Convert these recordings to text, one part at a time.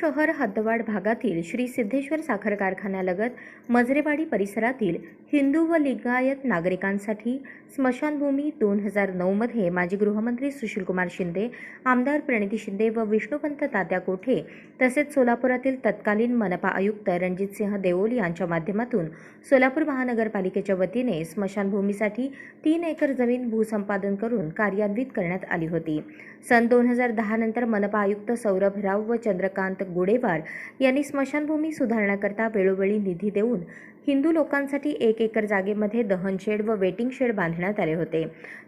शहर हद्दवाड भागातील श्री सिद्धेश्वर साखर कारखान्यालगत मजरेवाडी परिसरातील हिंदू व लिंगायत नागरिकांसाठी स्मशानभूमी दोन हजार नऊमध्ये माजी गृहमंत्री सुशीलकुमार शिंदे आमदार प्रणिती शिंदे व विष्णुपंत तात्या कोठे तसेच सोलापुरातील तत्कालीन मनपा आयुक्त रणजितसिंह देओल यांच्या माध्यमातून सोलापूर महानगरपालिकेच्या वतीने स्मशानभूमीसाठी तीन एकर जमीन भूसंपादन करून कार्यान्वित करण्यात आली होती. सन दोन हजार दहा नंतर मनपा आयुक्त सौरभ राव व चंद्रकांत गुडेवार यांनी स्मशानभूमी सुधारण्याकरता वेळोवेळी निधी देऊन हिंदू लोकांसाठी एक एकर जागेमध्ये दहन शेड व वेटिंग शेड बांधण्यात आले होते.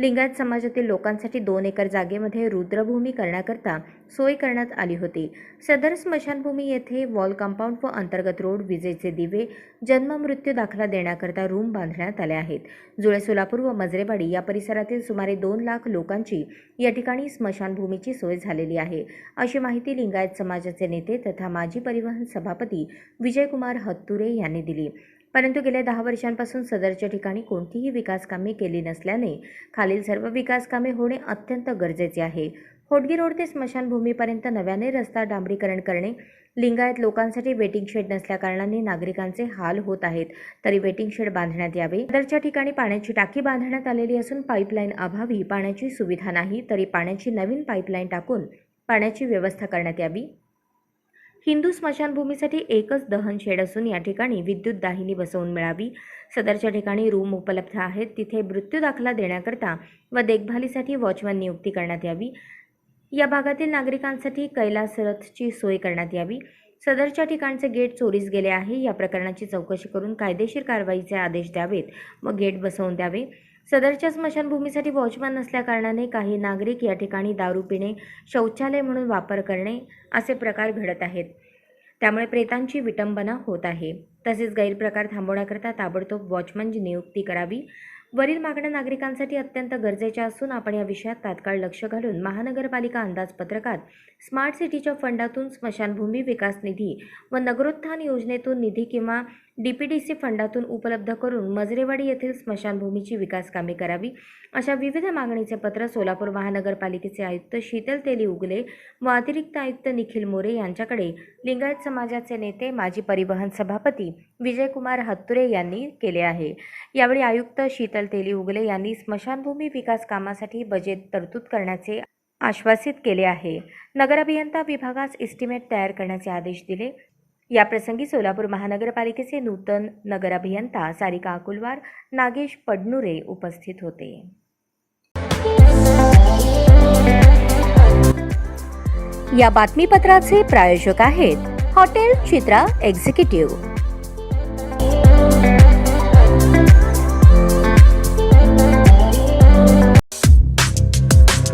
लिंगायत समाजातील लोकांसाठी दोन एकर जागेमध्ये रुद्रभूमी करण्याकरता सोय करण्यात आली होती. सदर स्मशानभूमी येथे वॉल कंपाऊंड व अंतर्गत रोड विजेचे दिवे जन्म मृत्यू दाखला देण्याकरता रूम बांधण्यात आले आहेत. जुळे सोलापूर व मजरेवाडी या परिसरातील सुमारे दोन लाख लोकांची या ठिकाणी स्मशानभूमीची सोय झालेली आहे. अशी माहिती लिंगायत समाजाचे नेते तथा माजी परिवहन सभापती विजयकुमार हत्तुरे यांनी दिली. परंतु गेल्या दहा वर्षांपासून सदरच्या ठिकाणी कोणतीही विकासकामे केली नसल्याने खालील सर्व विकासकामे होणे अत्यंत गरजेचे आहे. होडगी रोड ते स्मशानभूमीपर्यंत नव्याने रस्ता डांबरीकरण करणे लिंगायत लोकांसाठी वेटिंग शेड नसल्याकारणाने नागरिकांचे हाल होत आहेत तरी वेटिंग शेड बांधण्यात यावे. सदरच्या ठिकाणी पाण्याची टाकी बांधण्यात आलेली असून पाईपलाईन अभावी पाण्याची सुविधा नाही तरी पाण्याची नवीन पाईपलाईन टाकून पाण्याची व्यवस्था करण्यात यावी. हिंदू स्मशानभूमीसाठी एकच दहन शेड असून या ठिकाणी विद्युत दाहिनी बसवून मिळावी. सदरच्या ठिकाणी रूम उपलब्ध आहेत. तिथे मृत्यू दाखला देण्याकरता व देखभालीसाठी वॉचमॅन नियुक्ती करण्यात यावी. या भागातील नागरिकांसाठी कैलास रथची सोय करण्यात यावी. सदरच्या ठिकाणचे गेट चोरीस गेले आहे. या प्रकरणाची चौकशी करून कायदेशीर कारवाईचे आदेश द्यावेत व गेट बसवून द्यावे. सदरच्या स्मशानभूमीसाठी वॉचमॅन नसल्याकारणाने काही नागरिक या ठिकाणी दारू पिणे शौचालय म्हणून वापर करणे असे प्रकार घडत आहेत. त्यामुळे प्रेतांची विटंबना होत आहे. तसेच गैरप्रकार थांबवण्याकरता ताबडतोब वॉचमनची नियुक्ती करावी. वरील मागण्या नागरिकांसाठी अत्यंत गरजेच्या असून आपण या विषयात तात्काळ लक्ष घालून महानगरपालिका अंदाजपत्रकात स्मार्ट सिटीच्या फंडातून स्मशानभूमी विकास निधी व नगरोत्थान योजनेतून निधी किंवा डी पी डी सी फंडातून उपलब्ध करून मजरेवाडी येथील स्मशानभूमीची विकास कामे करावी अशा विविध मागणीचे पत्र सोलापूर महानगरपालिकेचे आयुक्त शीतल तेली उगले व अतिरिक्त आयुक्त निखिल मोरे यांच्याकडे लिंगायत समाजाचे नेते माजी परिवहन सभापती विजयकुमार हत्तुरे यांनी केले आहे. यावेळी आयुक्त शीतल तेली उगले यांनी स्मशानभूमी विकास कामासाठी बजेट तरतूद करण्याचे आश्वासित केले आहे. नगर अभियंता विभागास एस्टिमेट तयार करण्याचे आदेश दिले. याप्रसंगी सोलापूर महानगरपालिकेचे नूतन नगर अभियंता सारिका अकुलवार नागेश पडनुरे उपस्थित होते. या बातमीपत्राचे प्रायोजक आहेत हॉटेल चित्रा एक्झिक्युटिव्ह.